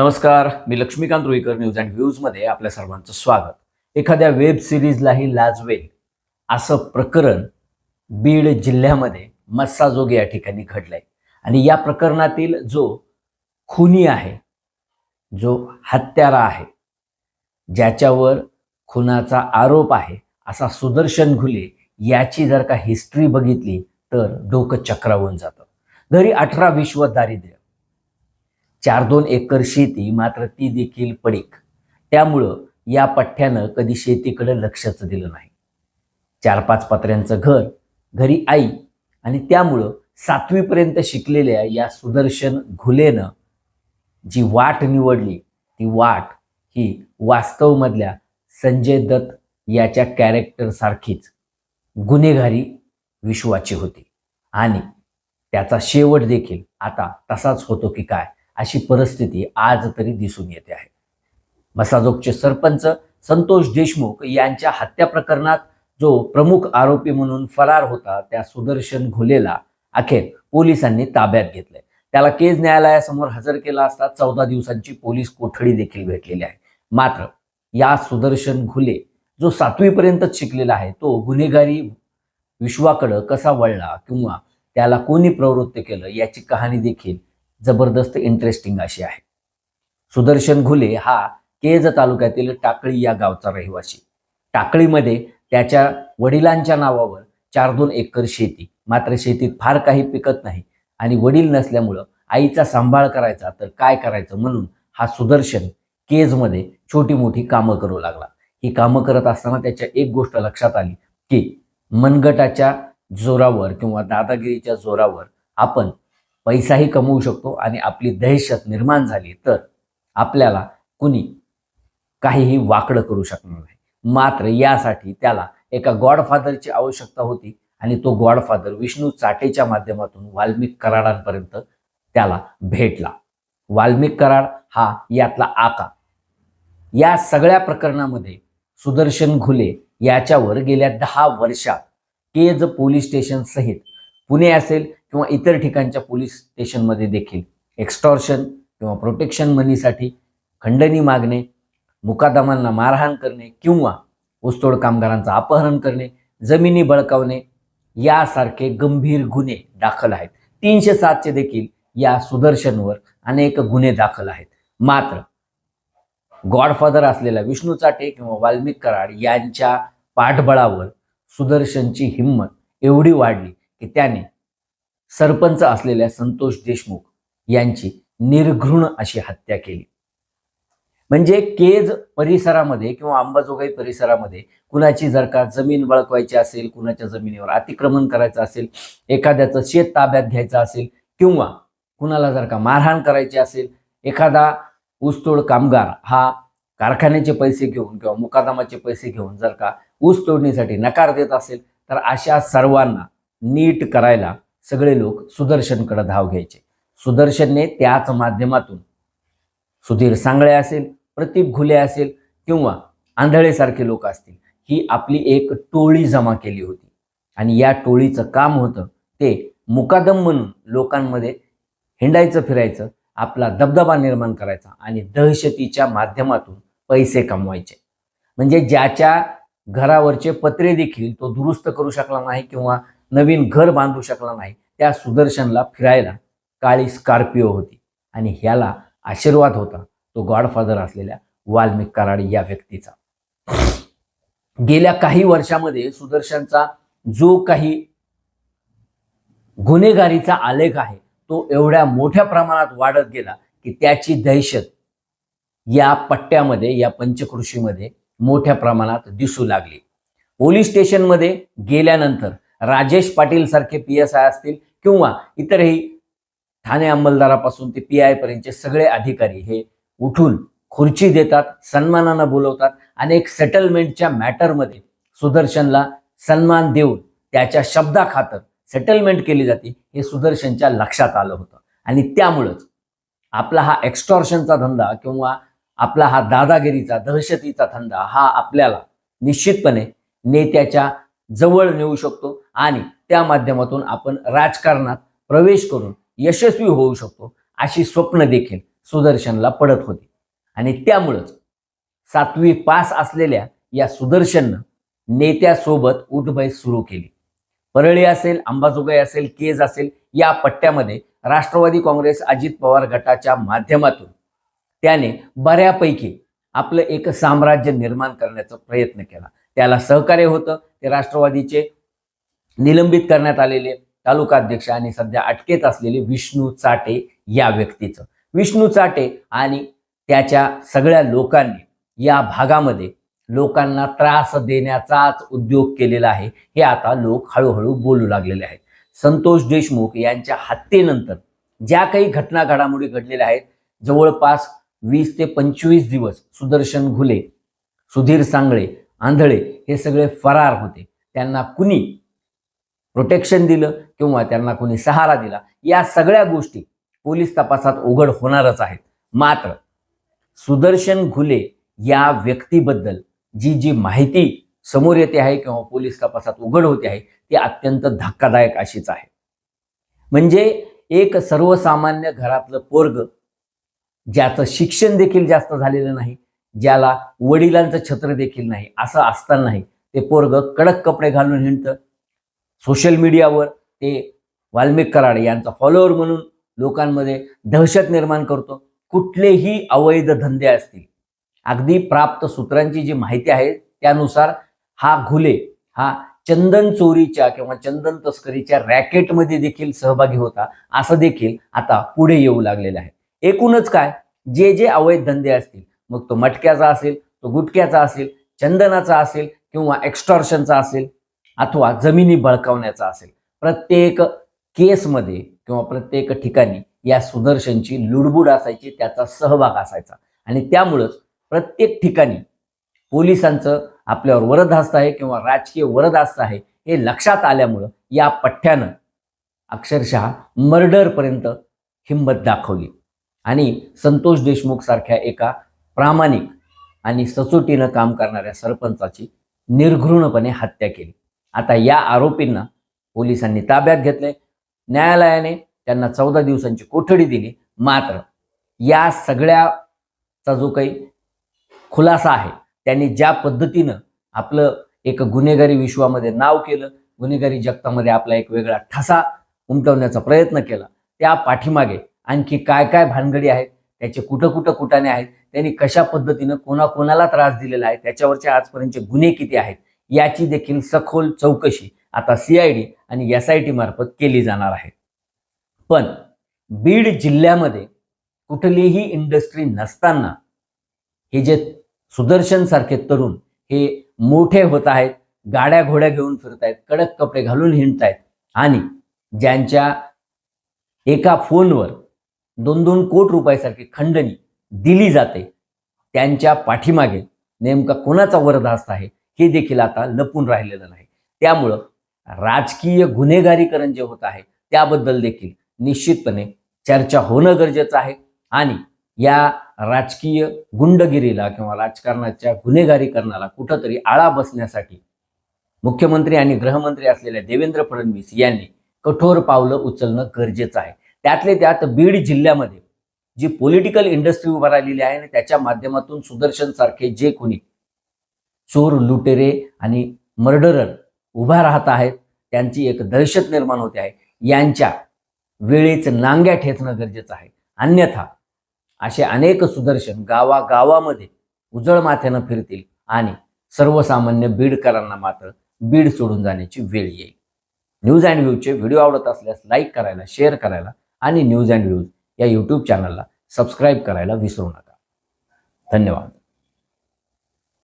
नमस्कार मी Laxmikant Ruikar news and व्ह्यूजमध्ये आपल्या सर्वांचं स्वागत. एखाद्या वेब सिरीजलाही लाजवेल असं प्रकरण बीड जिल्ह्यामध्ये मस्साजोग या ठिकाणी घडलंय. आणि या प्रकरणातील जो खुनी आहे जो हत्यारा आहे ज्याच्यावर खुनाचा आरोप आहे असा सुदर्शन घुले याची जर का हिस्ट्री बघितली तर डोकं चक्रावून जातं. घरी अठरा विश्व दारिद्र्य. चार दोन एकर शेती मात्र ती देखील पडीक. त्यामुळं या पठ्ठ्यानं कधी शेतीकडे लक्षच दिलं नाही. चार पाच पत्र्यांचं घर घरी आई आणि त्यामुळं सातवीपर्यंत शिकलेल्या या सुदर्शन घुलेनं जी वाट निवडली ती वाट ही वास्तवमधल्या संजय दत्त याच्या कॅरेक्टरसारखीच गुन्हेगारी विश्वाची होती. आणि त्याचा शेवट देखील आता तसाच होतो की काय? अशी परिस्थिती आज तरी दिसून येते आहे. मसाजोगचे सरपंच संतोष देशमुख यांच्या हत्या प्रकरणात जो प्रमुख आरोपी म्हणून फरार होता त्या सुदर्शन घुलेला अखेर पोलिसांनी ताब्यात घेतलंय. त्याला केज न्यायालयासमोर हजर केला असता चौदा दिवसांची पोलीस कोठडी देखील भेटलेली आहे. मात्र या सुदर्शन घुले जो सातवीपर्यंतच शिकलेला आहे तो गुन्हेगारी विश्वाकडं कसा वळला किंवा त्याला कोणी प्रवृत्त केलं याची कहाणी देखील जबरदस्त इंटरेस्टिंग अशी आहे. सुदर्शन घुले हा केज तालुक्यातील टाकळी या गावचा रहिवासी. टाकळीमध्ये त्याच्या वडिलांच्या नावावर चार दोन एकर शेती मात्र शेतीत फार काही पिकत नाही आणि वडील नसल्यामुळं आईचा सांभाळ करायचा तर काय करायचं म्हणून हा सुदर्शन केजमध्ये छोटी मोठी कामं करू लागला. ही कामं करत असताना त्याच्या एक गोष्ट लक्षात आली की मनगटाच्या जोरावर किंवा दादागिरीच्या जोरावर आपण पैसाही कमवू शकतो आणि आपली दहशत निर्माण झाली तर आपल्याला कुणी काहीही वाकडं करू शकणार नाही. मात्र यासाठी त्याला एका गॉडफादरची आवश्यकता होती आणि तो गॉडफादर विष्णू चाटेच्या माध्यमातून वाल्मिक कराडांपर्यंत त्याला भेटला. वाल्मिक कराड हा यातला आका. या सगळ्या प्रकरणामध्ये सुदर्शन घुले याच्यावर गेल्या दहा वर्षात केज पोलीस स्टेशन सहित पुणे असेल किंवा इतर ठिकाणच्या पोलीस स्टेशनमध्ये देखील एक्स्टॉर्शन किंवा प्रोटेक्शन मनीसाठी खंडणी मागणे मुकादमांना मारहाण करणे किंवा ऊसतोड कामगारांचं अपहरण करणे जमिनी बळकावणे यासारखे गंभीर गुन्हे दाखल आहेत. तीनशे सातचे देखील या सुदर्शनवर अनेक गुन्हे दाखल आहेत. मात्र गॉडफादर असलेल्या विष्णू चाटे किंवा वाल्मिक कराड यांच्या पाठबळावर सुदर्शनची हिंमत एवढी वाढली की त्याने सरपंच असलेल्या संतोष देशमुख यांची निर्घृण अशी हत्या केली. म्हणजे केज परिसरामध्ये किंवा अंबाजोगाई परिसरामध्ये कुणाची जर का जमीन बळकवायची असेल कुणाच्या जमिनीवर अतिक्रमण करायचं असेल एखाद्याचं शेत ताब्यात घ्यायचं असेल किंवा कुणाला जर का मारहाण करायची असेल एखादा ऊसतोड कामगार हा कारखान्याचे पैसे घेऊन किंवा मुकादमाचे पैसे घेऊन जर का ऊस तोडणीसाठी नकार देत असेल तर अशा सर्वांना नीट करायला सगळे लोक सुदर्शनकडे धाव घ्यायचे. सुदर्शनने त्याच माध्यमातून सुधीर सांगळे असेल प्रतीप घुले असेल किंवा आंधळेसारखे लोक असतील ही आपली एक टोळी जमा केली होती. आणि या टोळीचं काम होतं ते मुकादम म्हणून लोकांमध्ये हिंडायचं फिरायचं आपला दबदबा निर्माण करायचा आणि दहशतीच्या माध्यमातून पैसे कमवायचे. म्हणजे ज्याच्या घरावरचे पत्रे देखील तो दुरुस्त करू शकला नाही किंवा नवीन घर बांधू शकला नाही त्या सुदर्शनला फिरायला काळी स्कॉर्पिओ होती आणि ह्याला आशीर्वाद होता तो गॉडफादर असलेल्या वाल्मिक कराड या व्यक्तीचा. गेल्या काही वर्षामध्ये सुदर्शनचा जो काही गुन्हेगारीचा आलेख आहे तो एवढ्या मोठ्या प्रमाणात वाढत गेला की त्याची दहशत या पट्ट्यामध्ये या पंचकृषीमध्ये मोठ्या प्रमाणात दिसू लागली. पोलीस स्टेशनमध्ये गेल्यानंतर राजेश पाटील सारखे पी एस आय असतील किंवा इतरही ठाणे अंमलदारापासून ते पी आय पर्यंतचे सगळे अधिकारी हे उठून खुर्ची देतात सन्मानानं बोलवतात आणि एक सेटलमेंटच्या मॅटरमध्ये सुदर्शनला सन्मान देऊन त्याच्या शब्दाखातर सेटलमेंट केली जाते हे सुदर्शनच्या लक्षात आलं होतं. आणि त्यामुळंच आपला हा एक्स्टॉर्शनचा धंदा किंवा आपला हा दादागिरीचा दहशतीचा धंदा हा आपल्याला निश्चितपणे नेत्याच्या जवळ नेऊ शकतो. आणि त्या माध्यमातून आपण राजकारणात प्रवेश करून यशस्वी होऊ शकतो अशी स्वप्न देखील सुदर्शनला पडत होती. आणि त्यामुळंच सातवी पास असलेल्या या सुदर्शननं नेत्यासोबत उठबैस सुरू केली. परळी असेल अंबाजोगाई असेल केज असेल या पट्ट्यामध्ये राष्ट्रवादी काँग्रेस अजित पवार गटाच्या माध्यमातून त्याने बऱ्यापैकी आपलं एक साम्राज्य निर्माण करण्याचा प्रयत्न केला. त्याला सहकार्य होतं ते राष्ट्रवादीचे निलंबित करण्यात आलेले तालुका अध्यक्ष आणि सध्या अटकेत असलेले विष्णू चाटे या व्यक्तीचं. विष्णू चाटे आणि त्याच्या सगळ्या लोकांनी या भागामध्ये लोकांना त्रास देण्याचाच उद्योग केलेला आहे. हे आता लोक हळूहळू बोलू लागलेले आहेत. संतोष देशमुख यांच्या हत्येनंतर ज्या काही घटना घडामोडी घडलेल्या आहेत जवळपास वीस ते पंचवीस दिवस सुदर्शन घुले सुधीर सांगळे आंधळे हे सगळे फरार होते. त्यांना कुणी प्रोटेक्शन दिलं किंवा त्यांना कोणी सहारा दिला या सगळ्या गोष्टी पोलीस तपासात उघड होणारच आहेत. मात्र सुदर्शन घुले या व्यक्तीबद्दल जी जी माहिती समोर येते आहे किंवा पोलीस तपासात उघड होते आहे ती अत्यंत धक्कादायक अशीच आहे. म्हणजे एक सर्वसामान्य घरातलं पोरग ज्याचं शिक्षण देखील जास्त झालेलं नाही ज्याला वडिलांचं छत्र देखील नाही असं असतानाही ते पोरग कडक कपडे घालून हिंडतं सोशल मीडियावर ते वाल्मिक कराड यांचा फॉलोअर म्हणून लोकांमध्ये दहशत निर्माण करतो. कुठलेही अवैध धंदे असतील. अगदी प्राप्त सूत्रांची जी माहिती आहे त्यानुसार हा घुले हा चंदन चोरीच्या किंवा चंदन तस्करीच्या रॅकेटमध्ये देखील सहभागी होता असं देखील आता पुढे येऊ लागलेलं आहे. एकूणच काय? जे जे अवैध धंदे असतील मग तो मटक्याचा असेल तो गुटक्याचा असेल चंदनाचा असेल किंवा एक्स्टॉर्शनचा असेल अथवा जमिनी बळकावण्याचा असेल प्रत्येक केसमध्ये किंवा प्रत्येक ठिकाणी या सुदर्शनची लुडबुड असायची त्याचा सहभाग असायचा. आणि त्यामुळंच प्रत्येक ठिकाणी पोलिसांचं आपल्यावर वरदहस्त आहे किंवा राजकीय वरदहस्त आहे हे लक्षात आल्यामुळं या पठ्ठ्यानं अक्षरशः मर्डरपर्यंत हिंमत दाखवली. आणि संतोष देशमुख सारख्या एका प्रामाणिक आणि सचोटीनं काम करणाऱ्या सरपंचाची निर्घृणपणे हत्या केली. आता या आरोपींना पोलिसांनी ताब्यात घेतले. न्यायालयाने त्यांना चौदा दिवसांची कोठडी दिली. मात्र या सगळ्याचा जो काही खुलासा आहे त्यांनी ज्या पद्धतीनं आपलं एक गुन्हेगारी विश्वामध्ये नाव केलं गुन्हेगारी जगतामध्ये आपला एक वेगळा ठसा उमटवण्याचा प्रयत्न केला त्या पाठीमागे आणखी काय काय भानगडी आहेत त्याचे कुठं कुठं कुटाने आहेत त्यांनी कशा पद्धतीनं कोणाकोणाला त्रास दिलेला आहे त्याच्यावरचे आजपर्यंतचे गुन्हे किती आहेत याची देखील सखोल चौकशी आता सीआयडी आणि एस आय टी मार्फत केली जाणार आहे. पण बीड जिल्ह्यामध्ये कुठलीही इंडस्ट्री नसताना हे जे सुदर्शन सारखे तरुण हे मोठे होत आहेत गाड्या घोड्या घेऊन फिरत आहेत कडक कपडे घालून हिंडत आहेत आणि ज्यांच्या एका फोनवर दोन दोन कोट रुपयासारखी खंडणी दिली जाते त्यांच्या पाठीमागे नेमका कोणाचा वरदास्त आहे हे देखील आता लपून राहिलेलं नाही. त्यामुळं राजकीय गुन्हेगारीकरण जे होत आहे त्याबद्दल देखील निश्चितपणे चर्चा होणं गरजेचं आहे. आणि या राजकीय गुंडगिरीला किंवा राजकारणाच्या गुन्हेगारीकरणाला कुठंतरी आळा बसण्यासाठी मुख्यमंत्री आणि गृहमंत्री असलेल्या देवेंद्र फडणवीस यांनी कठोर पावलं उचलणं गरजेचं आहे. त्यातले त्यात बीड जिल्ह्यामध्ये जी पॉलिटिकल इंडस्ट्री उभा राहिलेली आहे आणि त्याच्या माध्यमातून सुदर्शन सारखे जे कोणी चोर लुटेरे आणि मर्डरर उभा राहत आहेत. त्यांची एक दहशत निर्माण होते आहे. यांच्या वेळेच नांग्या ठेचणं गरजेचं आहे. अन्यथा असे अनेक सुदर्शन गावागावामध्ये उजळ माथ्यानं फिरतील आणि सर्वसामान्य बीडकरांना मात्र बीड सोडून जाण्याची वेळ येईल. न्यूज अँड व्ह्यूजचे व्हिडिओ आवडत असल्यास लाईक करायला शेअर करायला आणि न्यूज अँड व्ह्यूज या यूट्यूब चॅनलला सबस्क्राईब करायला विसरू नका. धन्यवाद.